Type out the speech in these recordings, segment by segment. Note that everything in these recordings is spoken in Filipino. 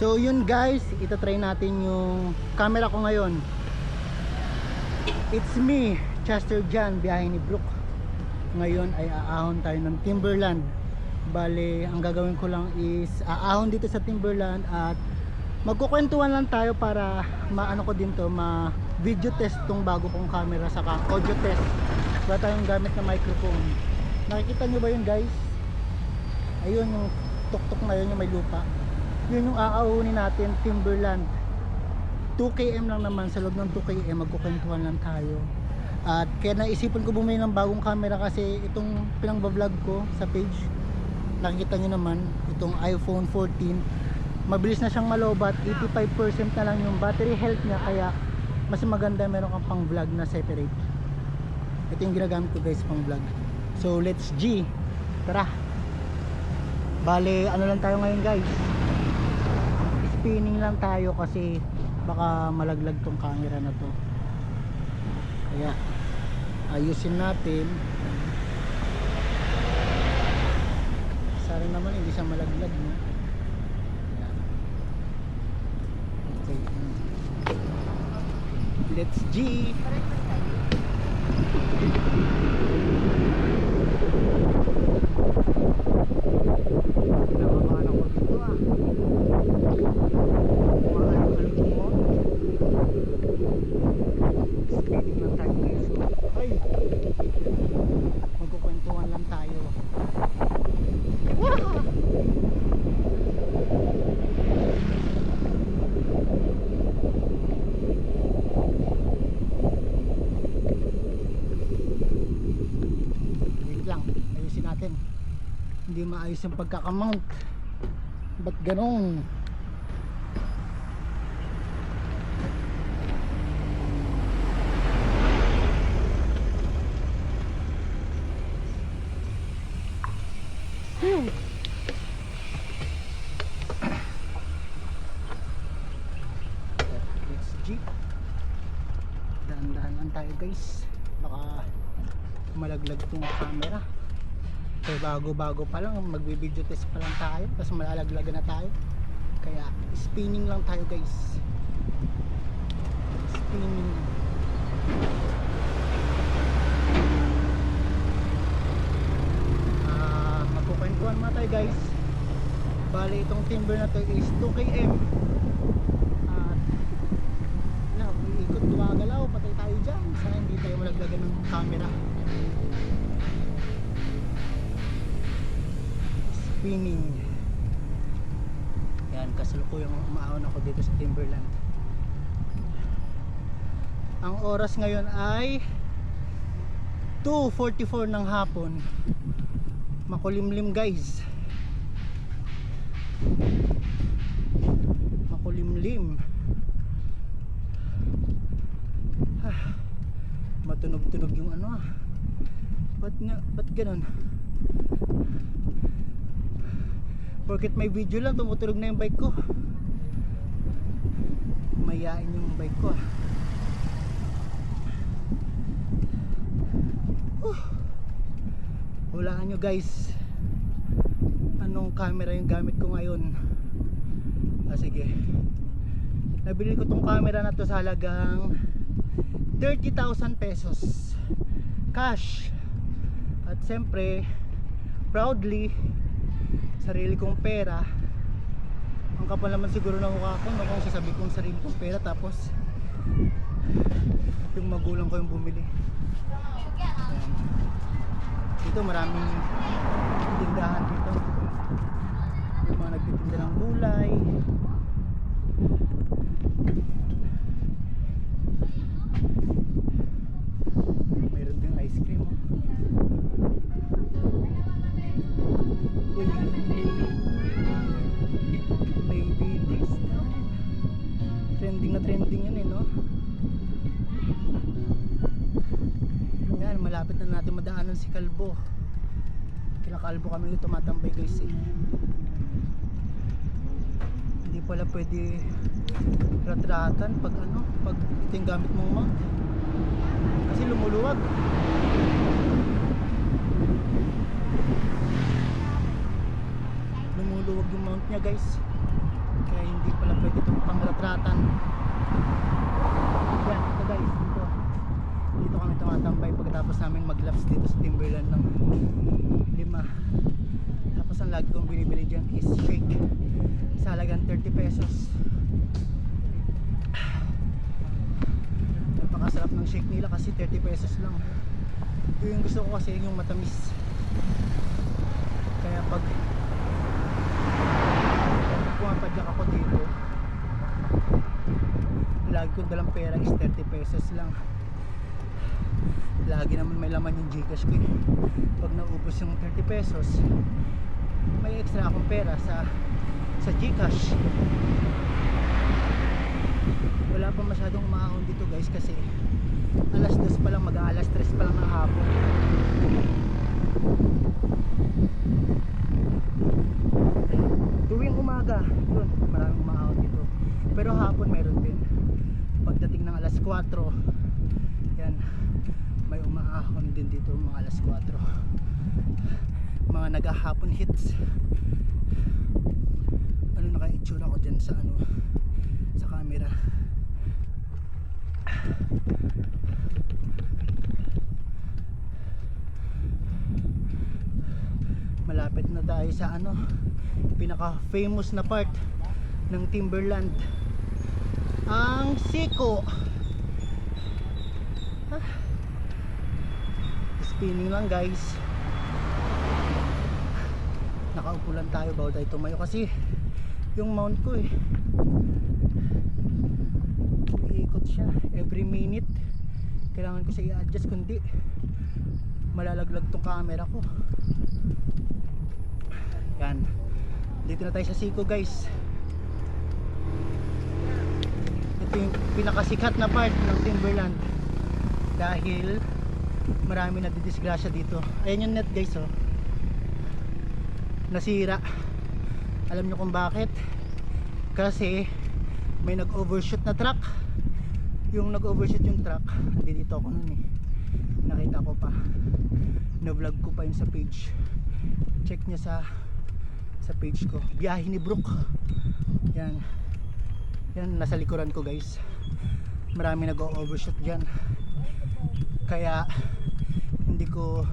So yun guys, itatry natin yung camera ko ngayon. It's me, Chester Jan, biyahe ni Brooke. Ngayon ay aahon tayo ng Timberland. Bale, ang gagawin ko lang is aahon dito sa Timberland at magkukwentuhan lang tayo para maano ko din to, ma video test tong bago kong camera saka audio test. Wala tayong gamit na microphone. Nakikita nyo ba yun guys? Ayun yung tuktok na yun yung may lupa. Yun yung aaunin natin, Timberland. 2km lang naman sa loob ng 2km magkukwentuhan lang tayo. At kaya naisipan ko bumili ng bagong camera kasi itong pinang-vlog ko sa page nakikita nyo naman itong iPhone 14 mabilis na siyang malobat 85% na lang yung battery health niya kaya mas maganda meron kang pang vlog na separate. Ito yung ginagamit ko guys pang vlog. So let's G. Tara. Bale ano lang tayo ngayon guys spinning lang tayo kasi baka malaglag tong camera na to. Kaya ayusin natin. Sana naman hindi siya malaglag no? Okay. Let's G Nakabahan ako dito ah Kumakalog-alog yung motor Speeding lang tayo guys Ay Magkukwentuhan lang tayo Wait lang, ayusin natin. Maayos yung pagkakamount. Ba't lang tayo guys. Baka malaglag tong camera. Kaya bago-bago pa lang, magbi-video test pa lang tayo. Tapos malalaglagan na tayo. Kaya spinning lang tayo guys. Spinning. Ah, magkukwentuhan mga tayo guys. Bali itong timber na to is 2km. At na, ikot gumagalaw, patay tayo dyan. Sana hindi tayo malaglagan ng camera. Spinning. Yan, kasalukuyang umaahon ako dito sa Timberland. Ang oras ngayon ay 2.44 ng hapon. Makulimlim guys. Makulimlim. Ah, matunog-tunog yung ano ah. Ba't nga, ba't ganun? Porket may video lang, tumutunog na yung bike ko. Mayain yung bike ko. Uh, hulaan nyo guys. Anong camera yung gamit ko ngayon? Ah sige. Nabili ko tong camera na to sa halagang 30,000 pesos. Cash. At siyempre proudly sarili kong pera ang kapal naman siguro ng mukha ko no, kung sasabi kong sarili kong pera tapos yung magulang ko yung bumili. Dito maraming tindahan dito. Yung mga nagtitinda ng gulay Kalbo. Kila Kalbo kami tumatambay guys eh. Hindi pala pwede ratratan pag ano pag ito gamit mong mount. Kasi lumuluwag. Lumuluwag yung mount niya guys. Kaya hindi pala pwede itong pangratratan. Yan ito guys kami tumatambay pagkatapos namin maglaps dito sa Timberland ng lima. Tapos ang lagi kong binibili dyan is shake. Sa halagang 30 pesos. Napakasarap ng shake nila kasi 30 pesos lang. Yung gusto ko kasi yung matamis. Kaya pag pumapadyak ako dito lagi kong dalang pera is 30 pesos lang lagi naman may laman yung gcash ko eh. pag naubos yung 30 pesos may extra akong pera sa sa gcash. Wala pa masyadong umaahon dito guys kasi alas 2 pa lang mag alas 3 pa lang ng hapon. Tuwing umaga yun maraming umaahon dito. Pero hapon meron din. Pagdating ng alas 4 yan may umaahon din dito mga alas 4 mga nagahapon hits. Ano na kaya itsura ko dyan sa ano sa camera. Malapit na tayo sa ano pinaka famous na part ng Timberland. Ang Siko. Ah. Spinning lang guys. Nakaupo lang tayo bago tayo tumayo kasi yung mount ko eh umiikot siya. Every minute kailangan ko siya i-adjust kundi malalaglag tong camera ko. Yan. Dito na tayo sa Siko guys. Ito yung pinakasikat na part ng Timberland. Dahil marami na didisgrasya dito. Ayan yung net guys oh. Nasira. Alam nyo kung bakit? Kasi may nag overshoot na truck. Yung nag overshoot yung truck hindi dito ako nun eh. Nakita ko pa. Na vlog ko pa yun sa page. Check nyo sa sa page ko. Biyahe ni Brook yan. Yan nasa likuran ko guys. Marami nag overshoot dyan kaya hindi ko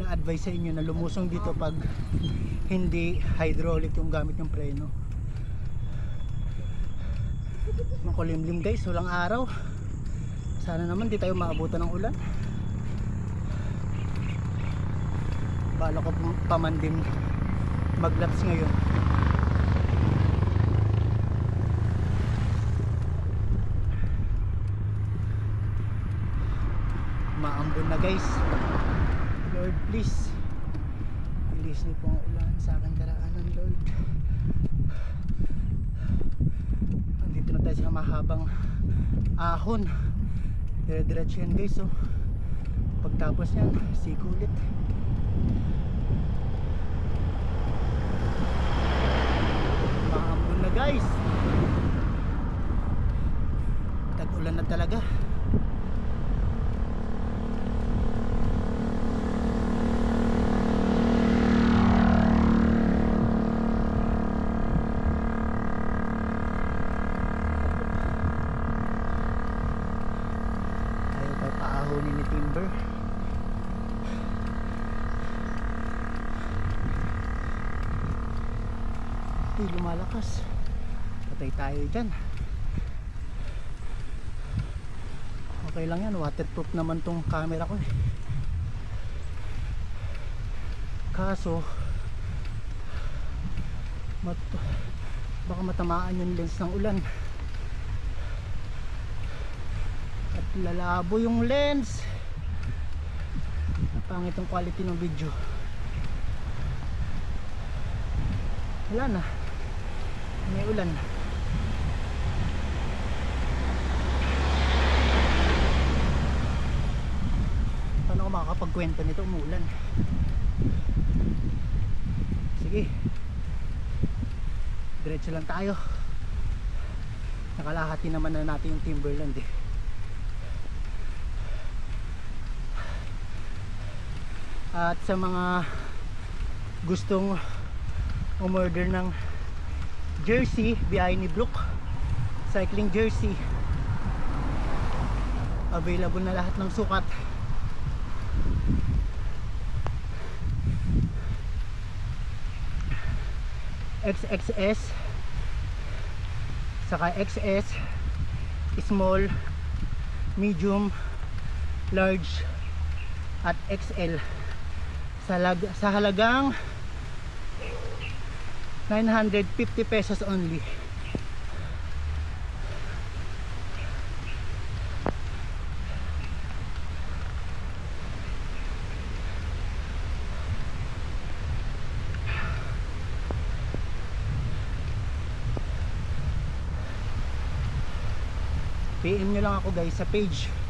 na-advise sa inyo na lumusong dito pag hindi hydraulic yung gamit yung preno. Makulimlim guys. Walang araw. Sana naman di tayo maabutan ng ulan. Bala ko pum- paman din maglaps ngayon maambon na guys. Lord please. Release niyo po ang ulan sa aking karaanan Lord. Andito na tayo sa mahabang ahon. Dire-diretso yan guys oh. Pagtapos yan, siko ulit. Maambon na guys. Tag-ulan na talaga Ayaw pa Timber. Uy, lumalakas. Patay tayo dyan. Okay lang yan. Waterproof naman tong camera ko eh. Kaso, mat baka matamaan yung lens ng ulan. at lalabo yung lens pangit ang quality ng video. Wala na. May ulan paano ako makakapagkwento nito? Umuulan. Sige. Diretso lang tayo. Nakalahati naman na natin yung timberland eh at sa mga gustong umorder ng jersey biyahe ni Brook cycling jersey available na lahat ng sukat. XXS saka XS small medium large at XL sa, lag- sa halagang 950 pesos only. PM nyo lang ako guys sa page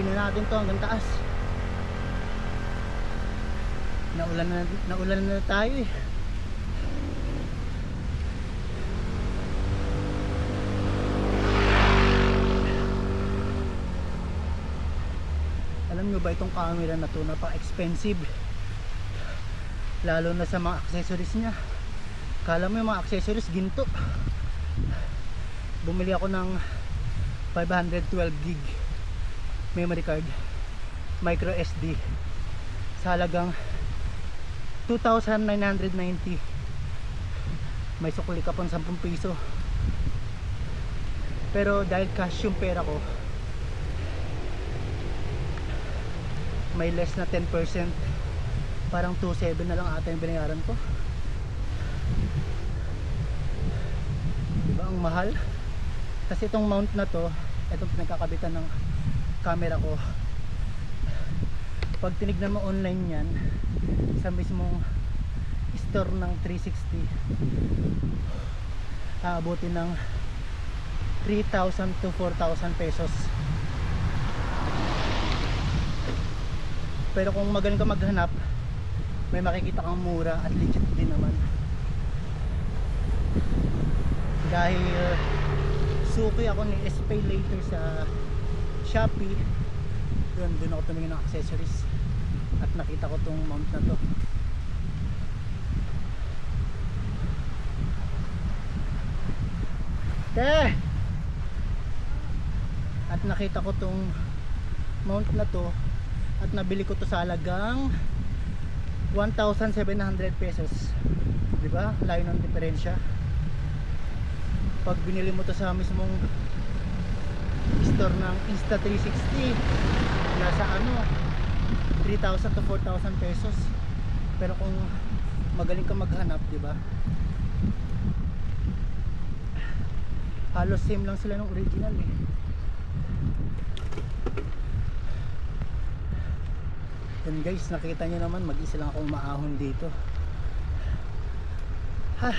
tutuloy na natin to hanggang taas. Naulan na, naulan na tayo eh. Alam nyo ba itong camera na to napaka expensive lalo na sa mga accessories nya kala mo yung mga accessories ginto. Bumili ako ng 512 gig memory card micro SD sa halagang 2,990 may sukli ka pang 10 piso. Pero dahil cash yung pera ko may less na 10% parang 2,700 na lang ata yung binayaran ko. Diba ang mahal? Kasi itong mount na to itong pinagkakabitan ng camera ko. Pag tinignan mo online yan sa mismong store ng 360 aabutin ng 3,000 to 4,000 pesos. Pero kung magaling ka maghanap may makikita kang mura at legit din naman. Dahil suki ako ni S-Pay later sa Shopee doon doon ako tumingin ng accessories. At nakita ko tong mount na to. Te! At nakita ko tong mount na to. At nabili ko to sa halagang 1,700 pesos. Di ba? Layo ng diferensya. Pag binili mo to sa mismong store ng Insta360 nasa ano 3,000 to 4,000 pesos pero kung magaling ka maghanap di ba halos same lang sila ng original eh Yan guys, nakita nyo naman mag-isa lang akong maahon dito. Ha,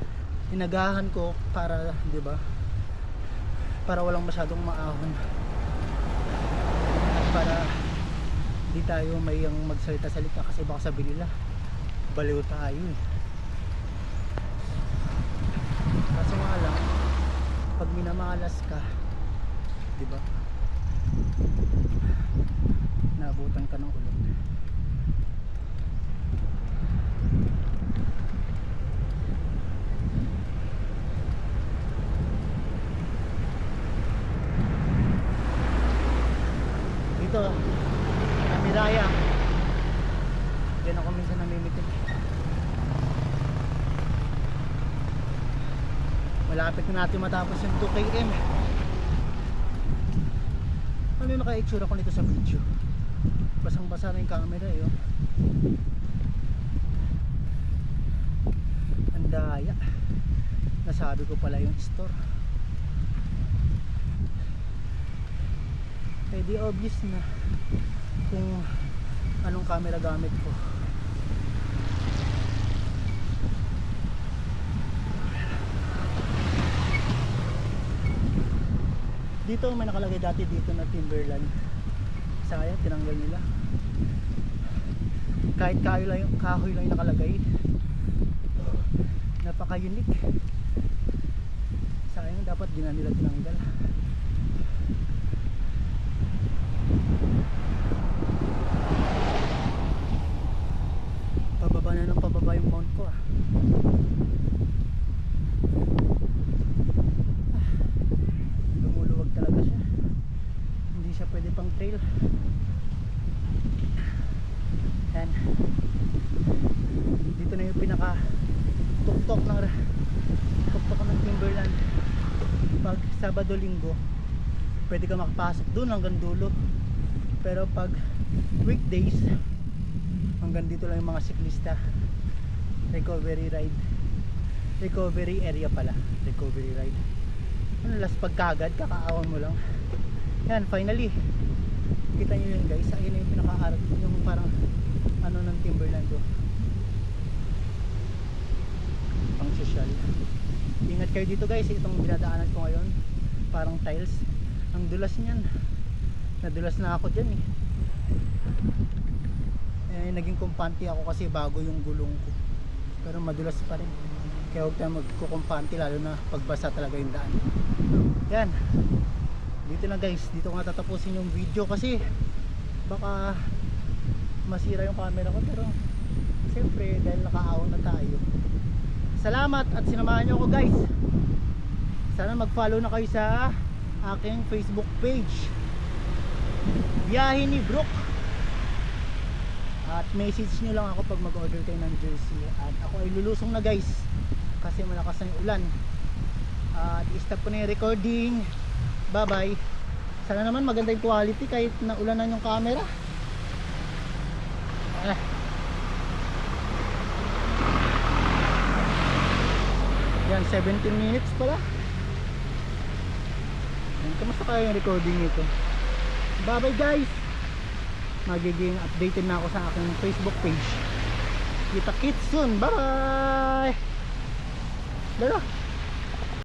inagahan ko para, 'di ba? Para walang masyadong maahon. At para di tayo may yung magsalita-salita kasi baka sabihin nila baliw tayo eh. Kaso nga lang, pag minamalas ka, 'di ba? Naabutan ka ng ulan. Malapit na natin matapos yung 2 km. Ano yung naka-itsura ko nito sa video? Basang basa na yung camera eh. Oh. Ang daya. Nasabi ko pala yung store. Eh obvious na kung anong camera gamit ko. Dito may nakalagay dati dito na Timberland. Sayang tinanggal nila. Kahit kahoy lang, kahoy lang yung nakalagay. Napaka unique sayang dapat di na nila tinanggal pababa na ng pababa yung mount ko ah lumuluwag talaga siya hindi siya pwede pang trail yan dito na yung pinaka tuktok ng tuktok ng Timberland pag Sabado Linggo pwede ka makapasok dun hanggang dulo. Pero pag weekdays hanggang dito lang yung mga siklista. Recovery ride. Recovery area pala. Recovery ride. Ano last pagkagad kakaawan mo lang. Yan finally. Kita nyo yun guys. Ayun yung pinaka yung parang ano ng Timberland oh. pang social ingat kayo dito guys. Itong binadaanan ko ngayon parang tiles. Ang dulas niyan. Nadulas na ako dyan eh. Eh naging kumpante ako kasi bago yung gulong ko. Pero madulas pa rin. Kaya huwag tayo magkukumpante lalo na pagbasa talaga yung daan. Yan. Dito na guys. Dito ko nga tatapusin yung video kasi baka masira yung camera ko. Pero siyempre dahil nakaawon na tayo. Salamat at sinamahan nyo ako guys sana mag follow na kayo sa aking facebook page. Biyahe ni Brook at message nyo lang ako pag mag order kayo ng jersey. At ako ay lulusong na guys kasi malakas na yung ulan. At i-stop ko na yung recording. Bye bye sana naman maganda yung quality kahit na ulanan yung camera. Ah. yan 17 minutes pala yan, kamusta kaya yung recording nito? Bye bye guys! Magiging updated na ako sa aking facebook page. Kita kits soon. Bye bye! Dala.